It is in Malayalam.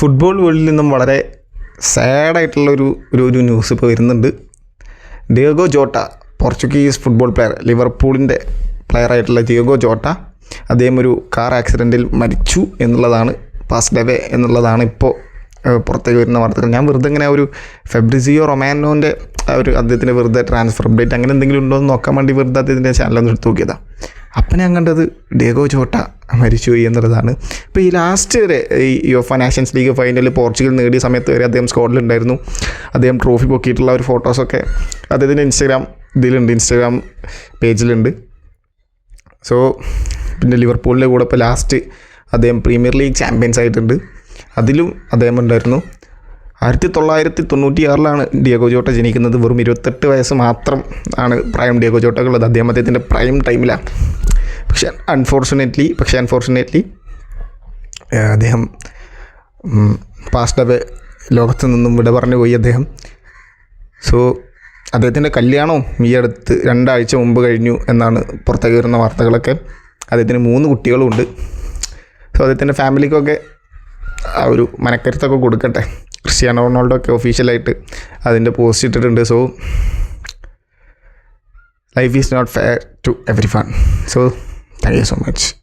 ഫുട്ബോൾ വേൾഡിൽ നിന്നും വളരെ സാഡായിട്ടുള്ള ഒരു ഒരു ഒരു ന്യൂസ് ഇപ്പോൾ വരുന്നുണ്ട്. Diogo Jota Portuguese football player ലിവർപൂളിന്റെ പ്ലെയറായിട്ടുള്ള ഡിയോഗോ ജോട്ട അദ്ദേഹം ഒരു കാർ ആക്സിഡന്റിൽ മരിച്ചു എന്നുള്ളതാണ് പാസ്റ്റ് അവേ എന്നുള്ളതാണ് ഇപ്പോൾ പുറത്തേക്ക് വരുന്ന വാർത്തകൾ. ഞാൻ വെറുതെ ഇങ്ങനെ ഒരു ഫെബ്രിസിയോ റൊമാനോന്റെ ഒരു അദ്ദേഹത്തിന്റെ വെറുതെ ട്രാൻസ്ഫർ അപ്ഡേറ്റ് അങ്ങനെ എന്തെങ്കിലും ഉണ്ടോ എന്ന് നോക്കാൻ വേണ്ടി വെറുതെ അദ്ദേഹത്തിന്റെ ചാനലൊന്ന് എടുത്ത് നോക്കിയതാണ് അപ്പം ഞാൻ കണ്ടത് ഡേഗോ ജോട്ട മരിച്ചുപോയി എന്നുള്ളതാണ്. ഇപ്പോൾ ഈ ലാസ്റ്റ് വരെ ഈ യോഫ നാഷൻസ് ലീഗ് ഫൈനലിൽ പോർച്ചുഗൽ നേടിയ സമയത്ത് വരെ അദ്ദേഹം സ്കോഡിലുണ്ടായിരുന്നു അദ്ദേഹം ട്രോഫി പൊക്കിയിട്ടുള്ള ഒരു ഫോട്ടോസൊക്കെ അദ്ദേഹത്തിന്റെ ഇൻസ്റ്റാഗ്രാം ഇതിലുണ്ട്. ഇൻസ്റ്റാഗ്രാം പേജിലുണ്ട് സോ പിന്നെ ലിവർപൂളിന്റെ കൂടെ ഇപ്പോൾ ലാസ്റ്റ് അദ്ദേഹം പ്രീമിയർ ലീഗ് ചാമ്പ്യൻസ് ആയിട്ടുണ്ട്. അതിലും അദ്ദേഹം ഉണ്ടായിരുന്നു. ആയിരത്തി തൊള്ളായിരത്തി തൊണ്ണൂറ്റി ആറിലാണ് ഡിയഗോ ചോട്ട ജനിക്കുന്നത്. വെറും ഇരുപത്തെട്ട് വയസ്സ് മാത്രം ആണ് പ്രായം ഡിയഗോ ജോട്ടക്കുള്ളത് അദ്ദേഹം അദ്ദേഹത്തിന്റെ പ്രൈം ടൈമിലാണ് പക്ഷെ അൺഫോർച്ചുനേറ്റ്ലി പക്ഷെ അൺഫോർച്ചുനേറ്റ്ലി അദ്ദേഹം പാസ്റ്റ് അവേ ലോകത്ത് നിന്നും വിട പറഞ്ഞു പോയി അദ്ദേഹം. സോ അദ്ദേഹത്തിന്റെ കല്യാണവും ഈ അടുത്ത് രണ്ടാഴ്ച മുമ്പ് കഴിഞ്ഞു എന്നാണ് പുറത്തേക്ക് വരുന്ന വാർത്തകളൊക്കെ. അദ്ദേഹത്തിന് മൂന്ന് കുട്ടികളുമുണ്ട് സോ അദ്ദേഹത്തിന്റെ ഫാമിലിക്കൊക്കെ ആ ഒരു മനക്കരുത്തൊക്കെ കൊടുക്കട്ടെ. ക്രിസ്ത്യാനോ റൊണാൾഡോ ഒക്കെ ഒഫീഷ്യലായിട്ട് അതിന്റെ പോസ്റ്റ് ഇട്ടിട്ടുണ്ട്. So life is not fair to everyone so Thank you so much.